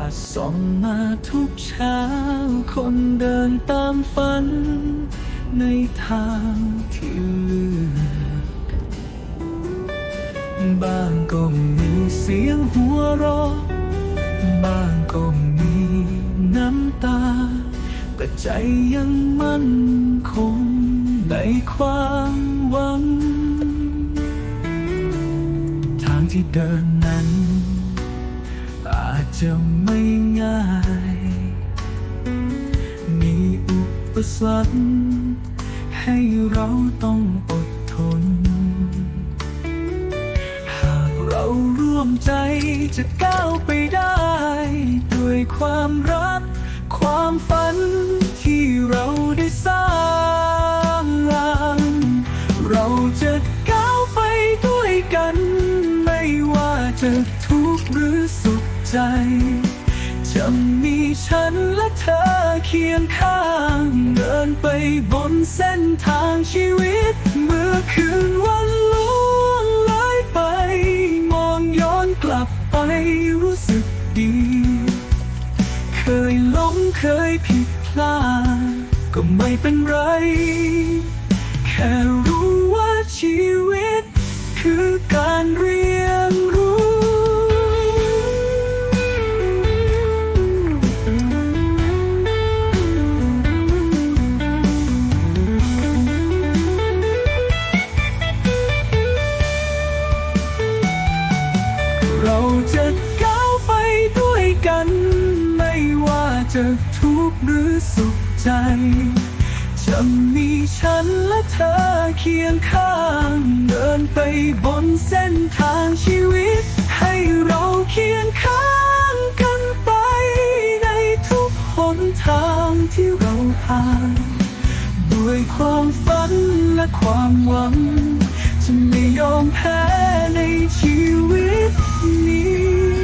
าดส่องมาทุกเช้า คนเดินตามฝัน ในทางที่เลือกบางก็มีเสียงหัวเราะบางก็มีน้ำตา แต่ใจยังมั่นคงในความหวัง ทางที่เดินนั้น จะไม่ง่าย มีอุปสรรคให้เราต้องอดทน หากเราร่วมใจจะก้าวไปได้ ด้วยความรัก ความฝันที่เราได้สร้าง ใจ จะมีฉันและเธอเคียงข้างเดินไปบนเส้นทางชีวิต เมื่อคืนวันล่วงเลยไป มองย้อนกลับไปรู้สึกดี เคยล้มเคยผิดพลาดก็ไม่เป็นไร แค่รู้ว่าชีวิต คือการเรียน จะก้าวไปด้วยกัน ไม่ว่าจะทุกข์หรือสุขใจ จะมีฉันและเธอเคียงข้างเดินไปบนเส้นทางชีวิต ให้เราเคียงข้างกันไปในทุกหนทางที่เราผ่าน ด้วยความฝันและความหวัง จะไม่ยอมแพ้ในชีวิตนี้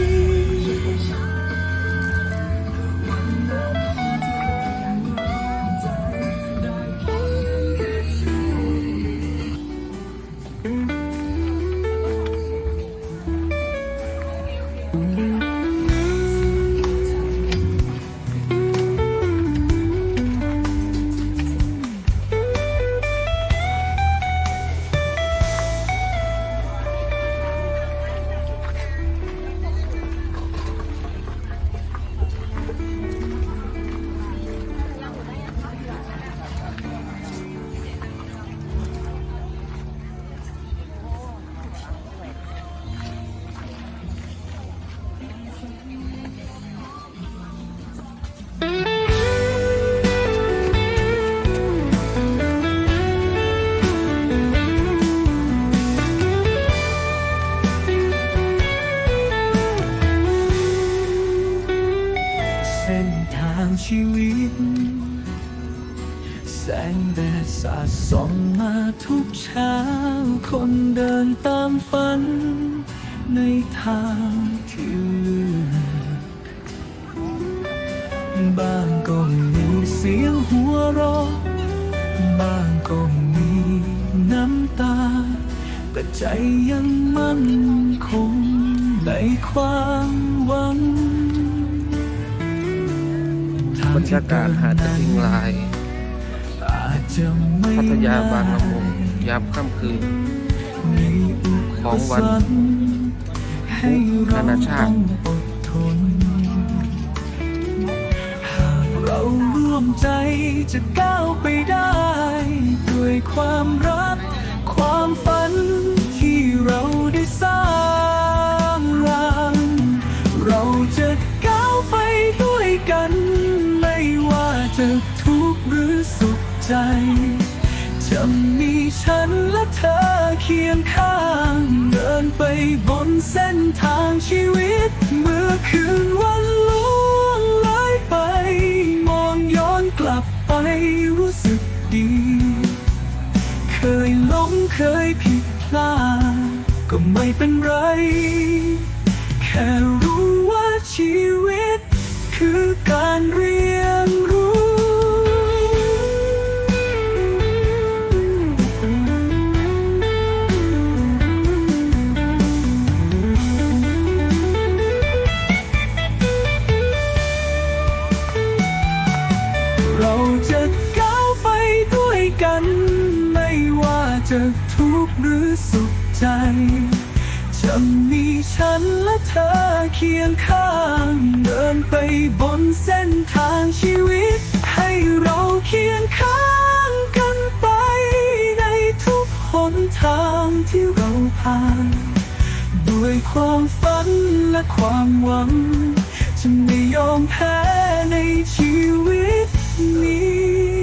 เส้นทางชีวิต แสงแดดสาดส่องมาทุกเช้า คนเดินตามฝัน ในทางที่เลือกบางก็มีเสียงหัวเราะบางก็มีน้ำตา แต่ใจยังมั่นคงในความหวัง บรรยากาศหาดกระทิงลาย พัทยาบางละมุงยามค่ำคืน ของวันนานาชาติเราร่วมใจจะก้าวไปได้ ด้วยความรัก ความฝันที่เราได้สร้างเราจะก้าวไปด้วยกัน ใจ จะมีฉันและเธอเคียงข้างเดินไปบนเส้นทางชีวิต เมื่อคืนวันล่วงเลยไป มองย้อนกลับไปรู้สึกดี เคยล้มเคยผิดพลาดก็ไม่เป็นไร แค่รู้ว่าชีวิต คือการเรียน จากทุกหรือสุขใจ จะมีฉันและเธอเคียงข้าง เดินไปบนเส้นทางชีวิต ให้เราเคียงข้างกันไปในทุกหนทางที่เราผ่าน ด้วยความฝันและความหวัง จะไม่ยอมแพ้ในชีวิตนี้